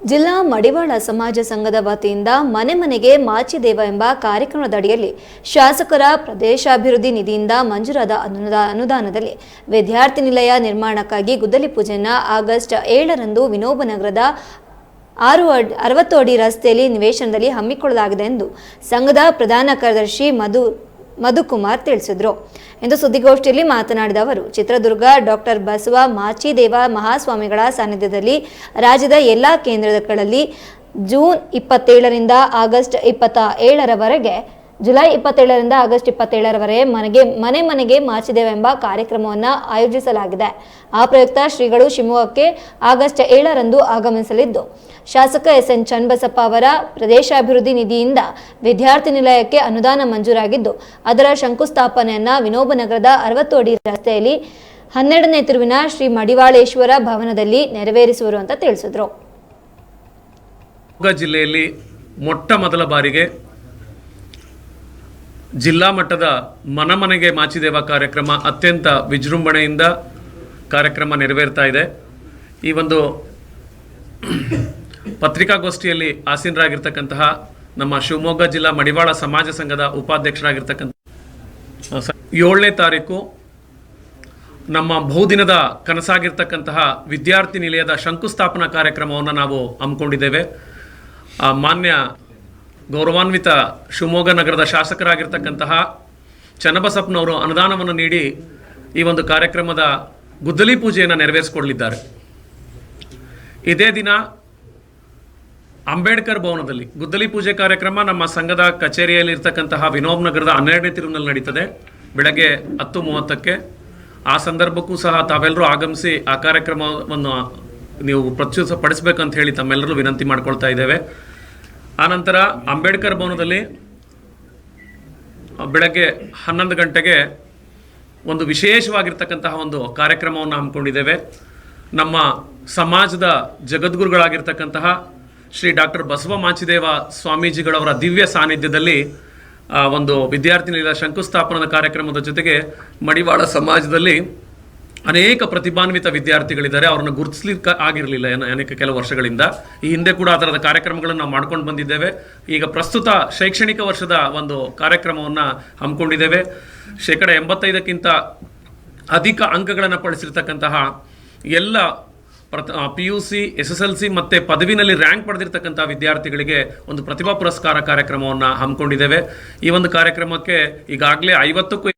ಜಿಲ್ಲಾ ಮಡಿವಾಳ ಸಮಾಜ ಸಂಘದ ವತಿಯಿಂದ ಮನೆ ಮನೆಗೆ ಮಾಚಿದೇವ ಎಂಬ ಕಾರ್ಯಕ್ರಮದ ಅಡಿಯಲ್ಲಿ ಶಾಸಕರ ಪ್ರದೇಶಾಭಿವೃದ್ಧಿ ನಿಧಿಯಿಂದ ಮಂಜೂರಾದ ಅನುದಾ ಅನುದಾನದಲ್ಲಿ ವಿದ್ಯಾರ್ಥಿ ನಿಲಯ ನಿರ್ಮಾಣಕ್ಕಾಗಿ ಗುದ್ದಲಿ ಪೂಜೆಯನ್ನು ಆಗಸ್ಟ್ ಏಳರಂದು ವಿನೋಬನಗರದ ಆರು ಅಡ್ ಅರವತ್ತು ಅಡಿ ರಸ್ತೆಯಲ್ಲಿ ನಿವೇಶನದಲ್ಲಿ ಹಮ್ಮಿಕೊಳ್ಳಲಾಗಿದೆ ಎಂದು ಸಂಘದ ಪ್ರಧಾನ ಕಾರ್ಯದರ್ಶಿ ಮಧು ಮಧುಕುಮಾರ್ ತಿಳಿಸಿದರು. ಎಂದು ಸುದ್ದಿಗೋಷ್ಠಿಯಲ್ಲಿ ಮಾತನಾಡಿದ ಅವರು, ಚಿತ್ರದುರ್ಗ ಡಾಕ್ಟರ್ ಬಸವ ಮಾಚಿದೇವ ಮಹಾಸ್ವಾಮಿಗಳ ಸಾನ್ನಿಧ್ಯದಲ್ಲಿ ರಾಜ್ಯದ ಎಲ್ಲ ಕೇಂದ್ರಗಳಲ್ಲಿ ಜೂನ್ ಇಪ್ಪತ್ತೇಳರಿಂದ ಆಗಸ್ಟ್ ಇಪ್ಪತ್ತ ಏಳರವರೆಗೆ ಜುಲೈ ಇಪ್ಪತ್ತೇಳರಿಂದ ಆಗಸ್ಟ್ ಇಪ್ಪತ್ತೇಳರವರೆಗೆ ಮನೆಗೆ, ಮನೆ ಮನೆಗೆ ಮಾಚಿದೇವೆಂಬ ಕಾರ್ಯಕ್ರಮವನ್ನು ಆಯೋಜಿಸಲಾಗಿದೆ. ಆ ಪ್ರಯುಕ್ತ ಶ್ರೀಗಳು ಶಿವಮೊಗ್ಗಕ್ಕೆ ಆಗಸ್ಟ್ ಏಳರಂದು ಆಗಮಿಸಲಿದ್ದು. ಶಾಸಕ ಎಸ್ ಎನ್ ಚನ್ನಬಸಪ್ಪ ಅವರ ಪ್ರದೇಶಾಭಿವೃದ್ಧಿ ನಿಧಿಯಿಂದ ವಿದ್ಯಾರ್ಥಿ ನಿಲಯಕ್ಕೆ ಅನುದಾನ ಮಂಜೂರಾಗಿದ್ದು, ಅದರ ಶಂಕುಸ್ಥಾಪನೆಯನ್ನ ವಿನೋಬ ನಗರದ ಅರವತ್ತು ಅಡಿ ರಸ್ತೆಯಲ್ಲಿ ಹನ್ನೆರಡನೇ ತಿರುವಿನ ಶ್ರೀ ಮಡಿವಾಳೇಶ್ವರ ಭವನದಲ್ಲಿ ನೆರವೇರಿಸುವರು ಅಂತ ತಿಳಿಸಿದ್ರು. ಜಿಲ್ಲೆಯಲ್ಲಿ ಮೊಟ್ಟ ಮೊದಲ ಬಾರಿಗೆ ಜಿಲ್ಲಾ ಮಟ್ಟದ ಮನಮನೆಗೆ ಮಾಚಿದೇವ ಕಾರ್ಯಕ್ರಮ ಅತ್ಯಂತ ವಿಜೃಂಭಣೆಯಿಂದ ಕಾರ್ಯಕ್ರಮ ನೆರವೇರ್ತಾ ಇದೆ. ಈ ಒಂದು ಪತ್ರಿಕಾಗೋಷ್ಠಿಯಲ್ಲಿ ಆಸೀನರಾಗಿರ್ತಕ್ಕಂತಹ ನಮ್ಮ ಶಿವಮೊಗ್ಗ ಜಿಲ್ಲಾ ಮಡಿವಾಳ ಸಮಾಜ ಸಂಘದ ಉಪಾಧ್ಯಕ್ಷರಾಗಿರ್ತಕ್ಕಂಥ ಏಳನೇ ತಾರೀಕು ನಮ್ಮ ಬಹುದಿನದ ಕನಸಾಗಿರ್ತಕ್ಕಂತಹ ವಿದ್ಯಾರ್ಥಿ ನಿಲಯದ ಶಂಕುಸ್ಥಾಪನಾ ಕಾರ್ಯಕ್ರಮವನ್ನು ನಾವು ಹಮ್ಮಿಕೊಂಡಿದ್ದೇವೆ. ಮಾನ್ಯ ಗೌರವಾನ್ವಿತ ಶಿವಮೊಗ್ಗ ನಗರದ ಶಾಸಕರಾಗಿರ್ತಕ್ಕಂತಹ ಚನ್ನಬಸಪ್ಪನವರು ಅನುದಾನವನ್ನು ನೀಡಿ ಈ ಒಂದು ಕಾರ್ಯಕ್ರಮದ ಗುದ್ದಲಿ ಪೂಜೆಯನ್ನು ನೆರವೇರಿಸಿಕೊಡಲಿದ್ದಾರೆ. ಇದೇ ದಿನ ಅಂಬೇಡ್ಕರ್ ಭವನದಲ್ಲಿ ಗುದ್ದಲಿ ಪೂಜೆ ಕಾರ್ಯಕ್ರಮ ನಮ್ಮ ಸಂಘದ ಕಚೇರಿಯಲ್ಲಿ ಇರ್ತಕ್ಕಂತಹ ವಿನೋಬ್ ನಗರದ ಹನ್ನೆರಡನೇ ತಿರುವಿನಲ್ಲಿ ನಡೀತದೆ. ಬೆಳಗ್ಗೆ ಹತ್ತು ಮೂವತ್ತಕ್ಕೆ ಆ ಸಂದರ್ಭಕ್ಕೂ ಸಹ ತಾವೆಲ್ಲರೂ ಆಗಮಿಸಿ ಆ ಕಾರ್ಯಕ್ರಮವನ್ನು ನೀವು ಪ್ರಚುರ ಪಡಿಸಬೇಕಂತ ಹೇಳಿ ತಮ್ಮೆಲ್ಲರೂ ವಿನಂತಿ ಮಾಡ್ಕೊಳ್ತಾ ಇದ್ದೇವೆ. ಆನಂತರ ಅಂಬೇಡ್ಕರ್ ಭವನದಲ್ಲಿ ಬೆಳಗ್ಗೆ ಹನ್ನೊಂದು ಗಂಟೆಗೆ ಒಂದು ವಿಶೇಷವಾಗಿರ್ತಕ್ಕಂತಹ ಒಂದು ಕಾರ್ಯಕ್ರಮವನ್ನು ಹಮ್ಮಿಕೊಂಡಿದ್ದೇವೆ. ನಮ್ಮ ಸಮಾಜದ ಜಗದ್ಗುರುಗಳಾಗಿರ್ತಕ್ಕಂತಹ ಶ್ರೀ ಡಾಕ್ಟರ್ ಬಸವ ಮಾಚಿದೇವ ಸ್ವಾಮೀಜಿಗಳವರ ದಿವ್ಯ ಸಾನ್ನಿಧ್ಯದಲ್ಲಿ ಒಂದು ವಿದ್ಯಾರ್ಥಿನಿಲ ಶಂಕುಸ್ಥಾಪನದ ಕಾರ್ಯಕ್ರಮದ ಜೊತೆಗೆ ಮಡಿವಾಳ ಸಮಾಜದಲ್ಲಿ ಅನೇಕ ಪ್ರತಿಭಾನ್ವಿತ ವಿದ್ಯಾರ್ಥಿಗಳಿದ್ದಾರೆ. ಅವ್ರನ್ನ ಗುರುತಿಸ್ಲಿಕ್ಕೆ ಆಗಿರಲಿಲ್ಲ ಅನೇಕ ಕೆಲವು ವರ್ಷಗಳಿಂದ. ಈ ಹಿಂದೆ ಕೂಡ ಆ ಥರದ ಕಾರ್ಯಕ್ರಮಗಳನ್ನು ನಾವು ಮಾಡ್ಕೊಂಡು ಬಂದಿದ್ದೇವೆ. ಈಗ ಪ್ರಸ್ತುತ ಶೈಕ್ಷಣಿಕ ವರ್ಷದ ಒಂದು ಕಾರ್ಯಕ್ರಮವನ್ನು ಹಮ್ಮಿಕೊಂಡಿದ್ದೇವೆ. ಶೇಕಡ ಎಂಬತ್ತೈದಕ್ಕಿಂತ ಅಧಿಕ ಅಂಕಗಳನ್ನು ಪಡಿಸಿರ್ತಕ್ಕಂತಹ ಎಲ್ಲ ಪ್ರತ P U C S S L C ಮತ್ತು ಪದವಿನಲ್ಲಿ ರ್ಯಾಂಕ್ ಪಡೆದಿರ್ತಕ್ಕಂಥ ವಿದ್ಯಾರ್ಥಿಗಳಿಗೆ ಒಂದು ಪ್ರತಿಭಾ ಪುರಸ್ಕಾರ ಕಾರ್ಯಕ್ರಮವನ್ನು ಹಮ್ಮಿಕೊಂಡಿದ್ದೇವೆ. ಈ ಒಂದು ಕಾರ್ಯಕ್ರಮಕ್ಕೆ ಈಗಾಗಲೇ ಐವತ್ತಕ್ಕೂ